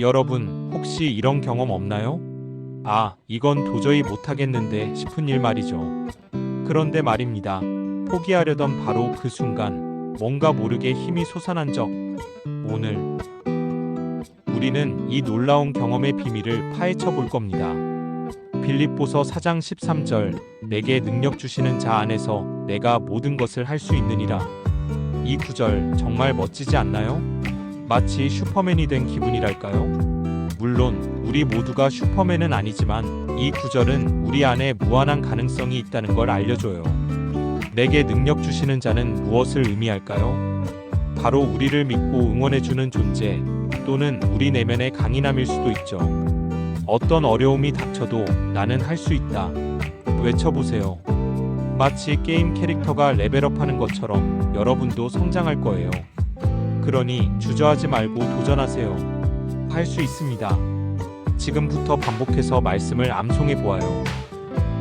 여러분, 혹시 이런 경험 없나요? 아, 이건 도저히 못하겠는데 싶은 일 말이죠. 그런데 말입니다. 포기하려던 바로 그 순간, 뭔가 모르게 힘이 솟아난 적. 오늘, 우리는 이 놀라운 경험의 비밀을 파헤쳐 볼 겁니다. 빌립보서 4장 13절, 내게 능력 주시는 자 안에서 내가 모든 것을 할 수 있느니라. 이 구절 정말 멋지지 않나요? 마치 슈퍼맨이 된 기분이랄까요? 물론 우리 모두가 슈퍼맨은 아니지만 이 구절은 우리 안에 무한한 가능성이 있다는 걸 알려줘요. 내게 능력 주시는 자는 무엇을 의미할까요? 바로 우리를 믿고 응원해주는 존재 또는 우리 내면의 강인함일 수도 있죠. 어떤 어려움이 닥쳐도 나는 할 수 있다. 외쳐보세요. 마치 게임 캐릭터가 레벨업하는 것처럼 여러분도 성장할 거예요. 그러니 주저하지 말고 도전하세요. 할 수 있습니다. 지금부터 반복해서 말씀을 암송해 보아요.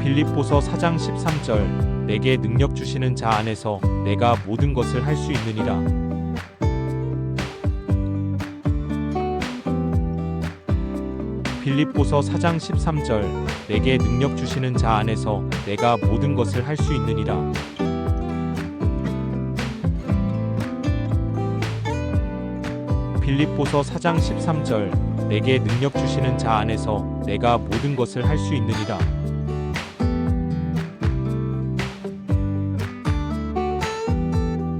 빌립보서 4장 13절 내게 능력 주시는 자 안에서 내가 모든 것을 할 수 있느니라. 빌립보서 4장 13절 내게 능력 주시는 자 안에서 내가 모든 것을 할 수 있느니라. 빌립보서 4장 13절 내게 능력 주시는 자 안에서 내가 모든 것을 할 수 있느니라.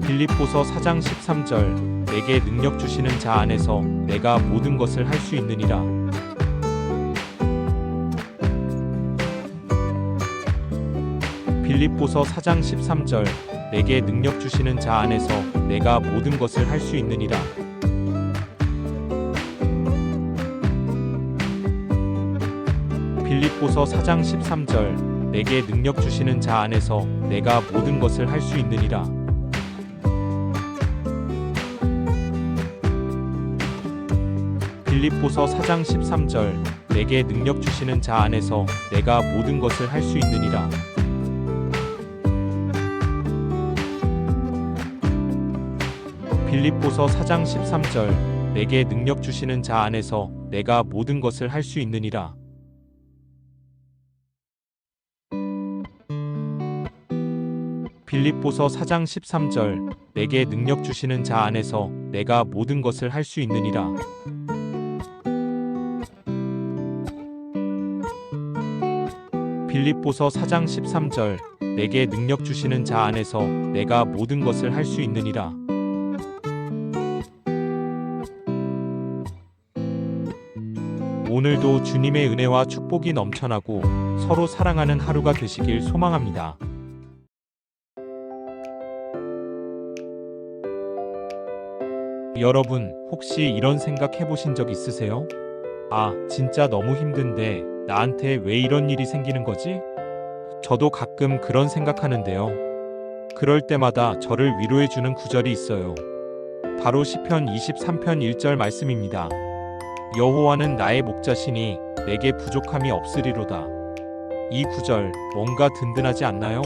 빌립보서 4장 13절 내게 능력 주시는 자 안에서 내가 모든 것을 할 수 있느니라. 빌립보서 4장 13절 내게 능력 주시는 자 안에서 내가 모든 것을 할 수 있느니라. 빌립보서 4장 13절 내게 능력 주시는 자 안에서 내가 모든 것을 할 수 있느니라. 빌립보서 4장 13절 내게 능력 주시는 자 안에서 내가 모든 것을 할 수 있느니라. 빌립보서 4장 13절 내게 능력 주시는 자 안에서 내가 모든 것을 할 수 있느니라. 빌립보서 4장 13절 내게 능력 주시는 자 안에서 내가 모든 것을 할 수 있느니라. 빌립보서 4장 13절 내게 능력 주시는 자 안에서 내가 모든 것을 할 수 있느니라. 오늘도 주님의 은혜와 축복이 넘쳐나고 서로 사랑하는 하루가 되시길 소망합니다. 여러분, 혹시 이런 생각 해보신 적 있으세요? 아, 진짜 너무 힘든데 나한테 왜 이런 일이 생기는 거지? 저도 가끔 그런 생각하는데요. 그럴 때마다 저를 위로해주는 구절이 있어요. 바로 시편 23편 1절 말씀입니다. 여호와는 나의 목자시니 내게 부족함이 없으리로다. 이 구절 뭔가 든든하지 않나요?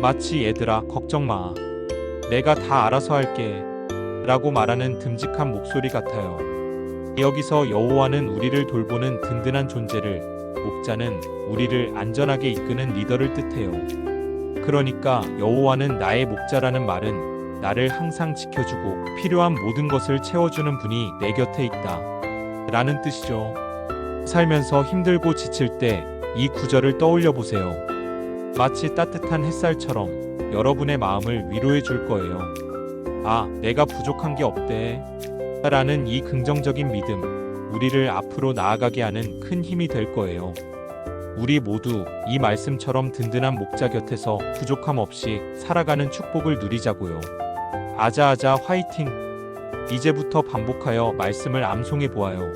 마치 얘들아 걱정 마. 내가 다 알아서 할게. 라고 말하는 듬직한 목소리 같아요. 여기서 여호와는 우리를 돌보는 든든한 존재를, 목자는 우리를 안전하게 이끄는 리더를 뜻해요. 그러니까 여호와는 나의 목자라는 말은 나를 항상 지켜주고 필요한 모든 것을 채워주는 분이 내 곁에 있다. 라는 뜻이죠. 살면서 힘들고 지칠 때 이 구절을 떠올려 보세요. 마치 따뜻한 햇살처럼 여러분의 마음을 위로해 줄 거예요. 아, 내가 부족한 게 없대. 라는 이 긍정적인 믿음, 우리를 앞으로 나아가게 하는 큰 힘이 될 거예요. 우리 모두 이 말씀처럼 든든한 목자 곁에서 부족함 없이 살아가는 축복을 누리자고요. 아자아자 화이팅! 이제부터 반복하여 말씀을 암송해 보아요.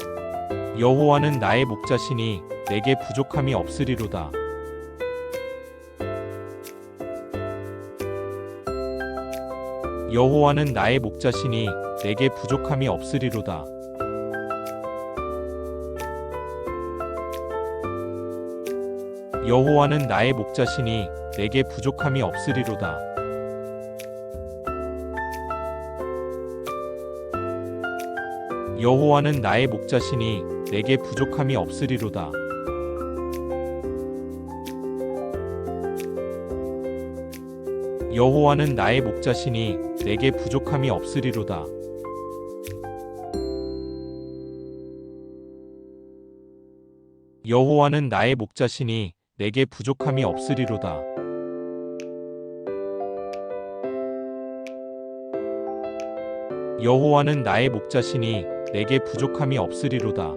여호와는 나의 목자시니 내게 부족함이 없으리로다. 여호와는 나의 목자시니 내게 부족함이 없으리로다. 여호와는 나의 목자시니 내게 부족함이 없으리로다. 여호와는 나의 목자시니 내게 부족함이 없으리로다. 여호와는 나의 목자시니 내게 부족함이 없으리로다. 여호와는 나의 목자시니 내게 부족함이 없으리로다. 여호와는 나의 목자시니 내게 부족함이 없으리로다.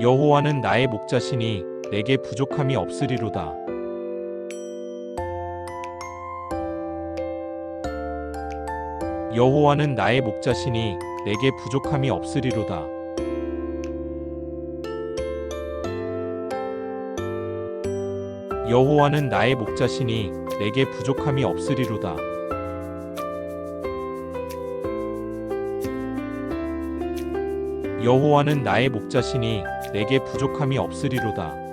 여호와는 나의 목자시니 내게 부족함이 없으리로다. 여호와는 나의 목자시니 내게 부족함이 없으리로다. 여호와는 나의 목자시니 내게 부족함이 없으리로다. 여호와는 나의 목자시니 내게 부족함이 없으리로다.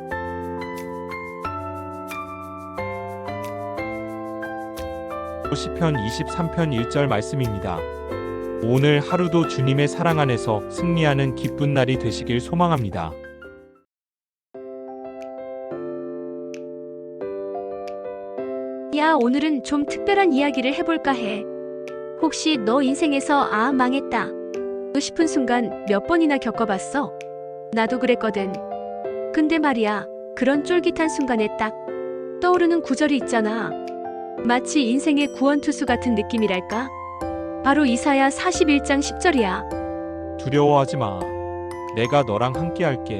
시편 23편 1절 말씀입니다. 오늘 하루도 주님의 사랑 안에서 승리하는 기쁜 날이 되시길 소망합니다. 야, 오늘은 좀 특별한 이야기를 해볼까 해. 혹시 너 인생에서 아, 망했다. 싶은 순간 몇 번이나 겪어봤어? 나도 그랬거든. 근데 말이야, 그런 쫄깃한 순간에 딱 떠오르는 구절이 있잖아. 마치 인생의 구원투수 같은 느낌이랄까? 바로 이사야 41장 10절이야. 두려워하지 마. 내가 너랑 함께 할게.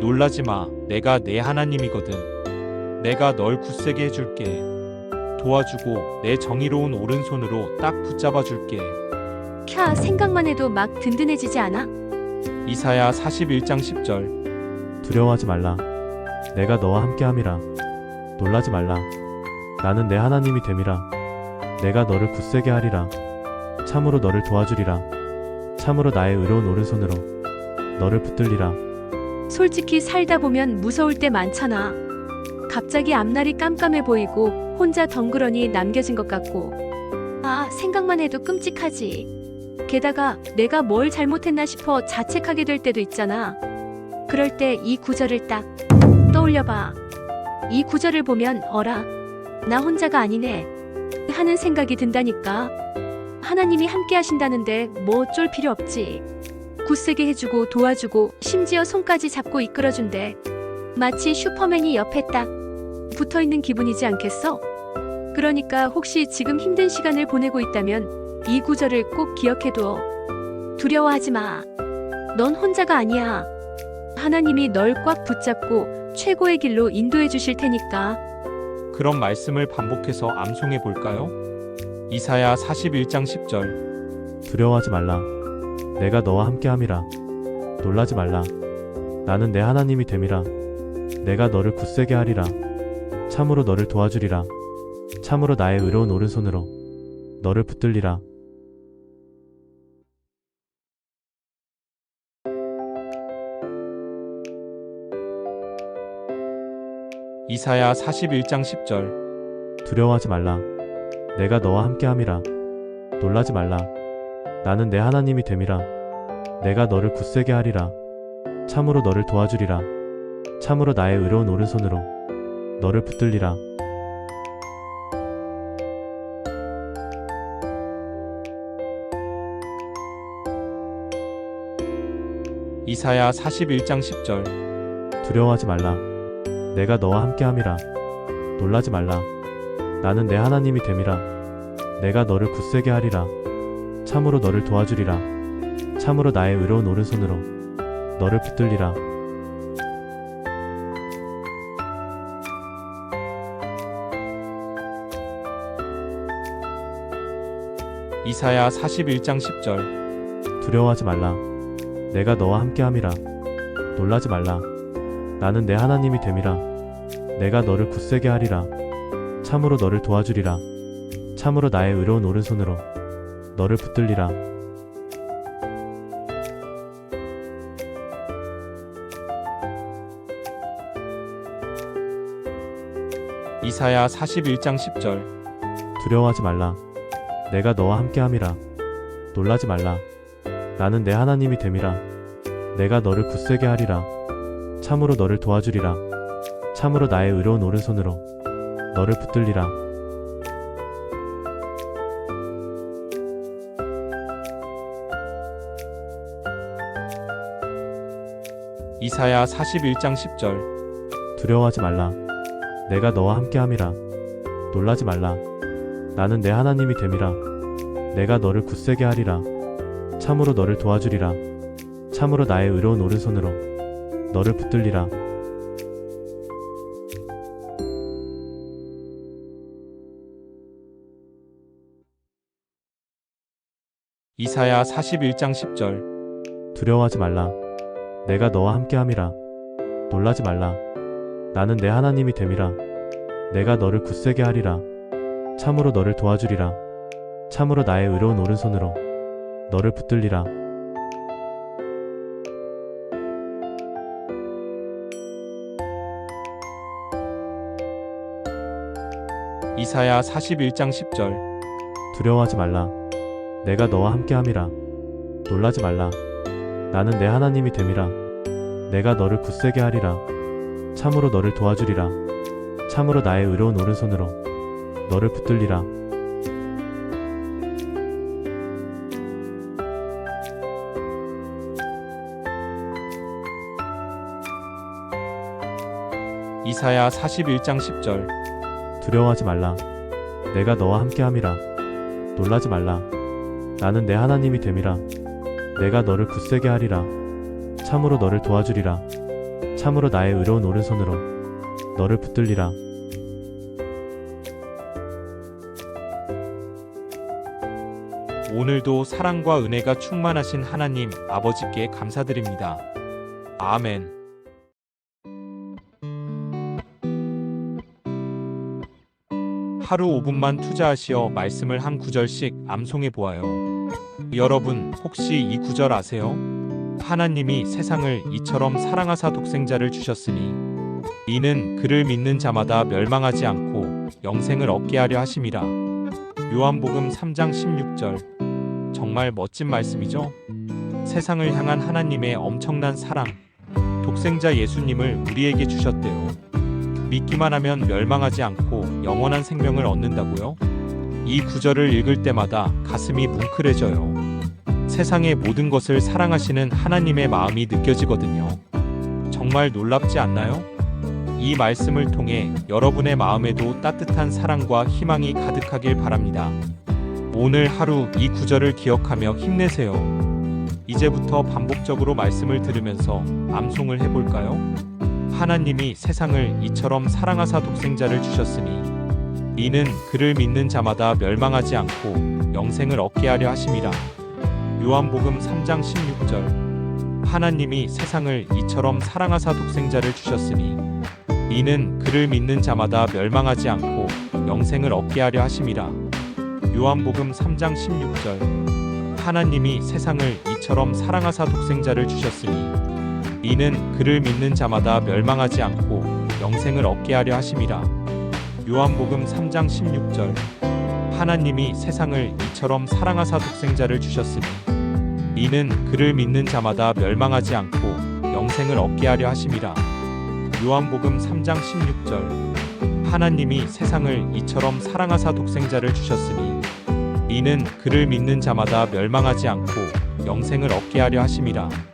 놀라지 마. 내가 내 하나님이거든. 내가 널 굳세게 해줄게. 도와주고 내 정의로운 오른손으로 딱 붙잡아 줄게. 캬, 생각만 해도 막 든든해지지 않아? 이사야 41장 10절. 두려워하지 말라. 내가 너와 함께함이라. 놀라지 말라. 나는 내 하나님이 됨이라. 내가 너를 굳세게 하리라. 참으로 너를 도와주리라. 참으로 나의 의로운 오른손으로 너를 붙들리라. 솔직히 살다 보면 무서울 때 많잖아. 갑자기 앞날이 깜깜해 보이고 혼자 덩그러니 남겨진 것 같고. 아, 생각만 해도 끔찍하지. 게다가 내가 뭘 잘못했나 싶어 자책하게 될 때도 있잖아. 그럴 때 이 구절을 딱 떠올려봐. 이 구절을 보면 어라. 나 혼자가 아니네. 하는 생각이 든다니까. 하나님이 함께 하신다는데 뭐 어쩔 필요 없지. 굳세게 해주고 도와주고 심지어 손까지 잡고 이끌어준대. 마치 슈퍼맨이 옆에 딱 붙어 있는 기분이지 않겠어? 그러니까 혹시 지금 힘든 시간을 보내고 있다면 이 구절을 꼭 기억해두어. 두려워하지 마. 넌 혼자가 아니야. 하나님이 널 꽉 붙잡고 최고의 길로 인도해 주실 테니까. 그런 말씀을 반복해서 암송해 볼까요? 이사야 41장 10절. 두려워하지 말라. 내가 너와 함께함이라. 놀라지 말라. 나는 내 하나님이 됨이라. 내가 너를 굳세게 하리라. 참으로 너를 도와주리라. 참으로 나의 의로운 오른손으로 너를 붙들리라. 이사야 41장 10절. 두려워하지 말라. 내가 너와 함께함이라. 놀라지 말라. 나는 내 하나님이 됨이라. 내가 너를 굳세게 하리라. 참으로 너를 도와주리라. 참으로 나의 의로운 오른손으로 너를 붙들리라. 이사야 41장 10절. 두려워하지 말라. 내가 너와 함께함이라. 놀라지 말라. 나는 내 하나님이 됨이라. 내가 너를 굳세게 하리라. 참으로 너를 도와주리라. 참으로 나의 의로운 오른손으로 너를 붙들리라. 이사야 41장 10절. 두려워하지 말라. 내가 너와 함께함이라. 놀라지 말라. 나는 내 하나님이 됨이라. 내가 너를 굳세게 하리라. 참으로 너를 도와주리라. 참으로 나의 의로운 오른손으로 너를 붙들리라. 이사야 41장 10절. 두려워하지 말라. 내가 너와 함께함이라. 놀라지 말라. 나는 내 하나님이 됨이라. 내가 너를 굳세게 하리라. 참으로 너를 도와주리라. 참으로 나의 의로운 오른손으로 너를 붙들리라. 이사야 41장 10절 두려워하지 말라. 내가 너와 함께함이라. 놀라지 말라. 나는 내 하나님이 됨이라. 내가 너를 굳세게 하리라. 참으로 너를 도와주리라. 참으로 나의 의로운 오른손으로 너를 붙들리라. 이사야 41장 10절 두려워하지 말라. 내가 너와 함께함이라. 놀라지 말라. 나는 내 하나님이 됨이라. 내가 너를 굳세게 하리라. 참으로 너를 도와주리라. 참으로 나의 의로운 오른손으로 너를 붙들리라. 이사야 41장 10절 두려워하지 말라. 내가 너와 함께 함이라. 놀라지 말라. 나는 내 하나님이 됨이라. 내가 너를 굳세게 하리라. 참으로 너를 도와주리라. 참으로 나의 의로운 오른손으로 너를 붙들리라. 이사야 41장 10절 두려워하지 말라. 내가 너와 함께함이라. 놀라지 말라. 나는 내 하나님이 됨이라. 내가 너를 굳세게 하리라. 참으로 너를 도와주리라. 참으로 나의 의로운 오른손으로 너를 붙들리라. 오늘도 사랑과 은혜가 충만하신 하나님 아버지께 감사드립니다. 아멘. 하루 5분만 투자하시어 말씀을 한 구절씩 암송해 보아요. 여러분, 혹시 이 구절 아세요? 하나님이 세상을 이처럼 사랑하사 독생자를 주셨으니 이는 그를 믿는 자마다 멸망하지 않고 영생을 얻게 하려 하심이라. 요한복음 3장 16절. 정말 멋진 말씀이죠? 세상을 향한 하나님의 엄청난 사랑. 독생자 예수님을 우리에게 주셨대요. 믿기만 하면 멸망하지 않고 영원한 생명을 얻는다고요? 이 구절을 읽을 때마다 가슴이 뭉클해져요. 세상의 모든 것을 사랑하시는 하나님의 마음이 느껴지거든요. 정말 놀랍지 않나요? 이 말씀을 통해 여러분의 마음에도 따뜻한 사랑과 희망이 가득하길 바랍니다. 오늘 하루 이 구절을 기억하며 힘내세요. 이제부터 반복적으로 말씀을 들으면서 암송을 해볼까요? 하나님이 세상을 이처럼 사랑하사 독생자를 주셨으니 이는 그를 믿는 자마다 멸망하지 않고 영생을 얻게 하려 하심이라. 요한복음 3장 16절. 하나님이 세상을 이처럼 사랑하사 독생자를 주셨으니 이는 그를 믿는 자마다 멸망하지 않고 영생을 얻게 하려 하심이라. 요한복음 3장 16절. 하나님이 세상을 이처럼 사랑하사 독생자를 주셨으니 이는 그를 믿는 자마다 멸망하지 않고 영생을 얻게 하려 하심이라. 요한복음 3장 16절. 하나님이 세상을 이처럼 사랑하사 독생자를 주셨으니 이는 그를 믿는 자마다 멸망하지 않고 영생을 얻게 하려 하심이라. 요한복음 3장 16절. 하나님이 세상을 이처럼 사랑하사 독생자를 주셨으니 이는 그를 믿는 자마다 멸망하지 않고 영생을 얻게 하려 하심이라.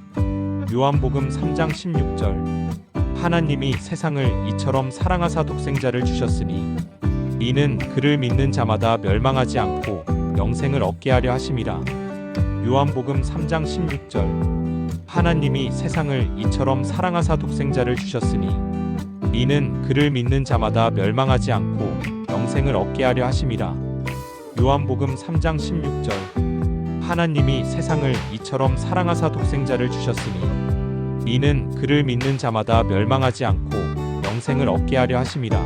요한복음 3장 16절 하나님이 세상을 이처럼 사랑하사 독생자를 주셨으니 이는 그를 믿는 자마다 멸망하지 않고 영생을 얻게 하려 하심이라. 요한복음 3장 16절 하나님이 세상을 이처럼 사랑하사 독생자를 주셨으니 이는 그를 믿는 자마다 멸망하지 않고 영생을 얻게 하려 하심이라. 요한복음 3장 16절 하나님이 세상을 이처럼 사랑하사 독생자를 주셨으니 이는 그를 믿는 자마다 멸망하지 않고 영생을 얻게 하려 하심이라.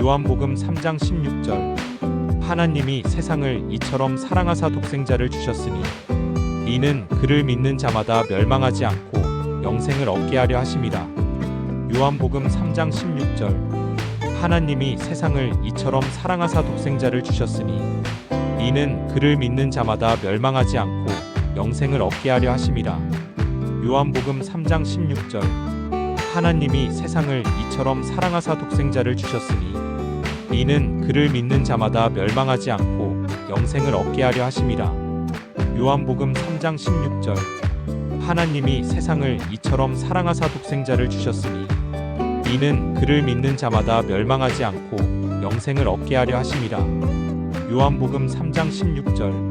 요한복음 3장 16절 하나님이 세상을 이처럼 사랑하사 독생자를 주셨으니 이는 그를 믿는 자마다 멸망하지 않고 영생을 얻게 하려 하심이라. 요한복음 3장 16절 하나님이 세상을 이처럼 사랑하사 독생자를 주셨으니 이는 그를 믿는 자마다 멸망하지 않고 영생을 얻게 하려 하심이라. 요한복음 3장 16절 하나님이 세상을 이처럼 사랑하사 독생자를 주셨으니 이는 그를 믿는 자마다 멸망하지 않고 영생을 얻게 하려 하심이라. 요한복음 3장 16절 하나님이 세상을 이처럼 사랑하사 독생자를 주셨으니 이는 그를 믿는 자마다 멸망하지 않고 영생을 얻게 하려 하심이라. 요한복음 3장 16절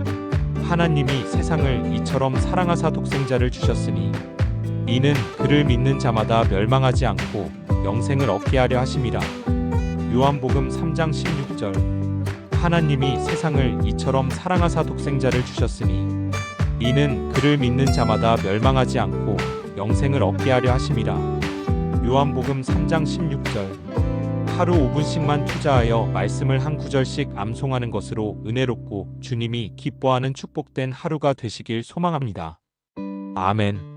하나님이 세상을 이처럼 사랑하사 독생자를 주셨으니 이는 그를 믿는 자마다 멸망하지 않고 영생을 얻게 하려 하심이라. 요한복음 3장 16절 하나님이 세상을 이처럼 사랑하사 독생자를 주셨으니 이는 그를 믿는 자마다 멸망하지 않고 영생을 얻게 하려 하심이라. 요한복음 3장 16절 하루 5분씩만 투자하여 말씀을 한 구절씩 암송하는 것으로 은혜롭고 주님이 기뻐하는 축복된 하루가 되시길 소망합니다. 아멘.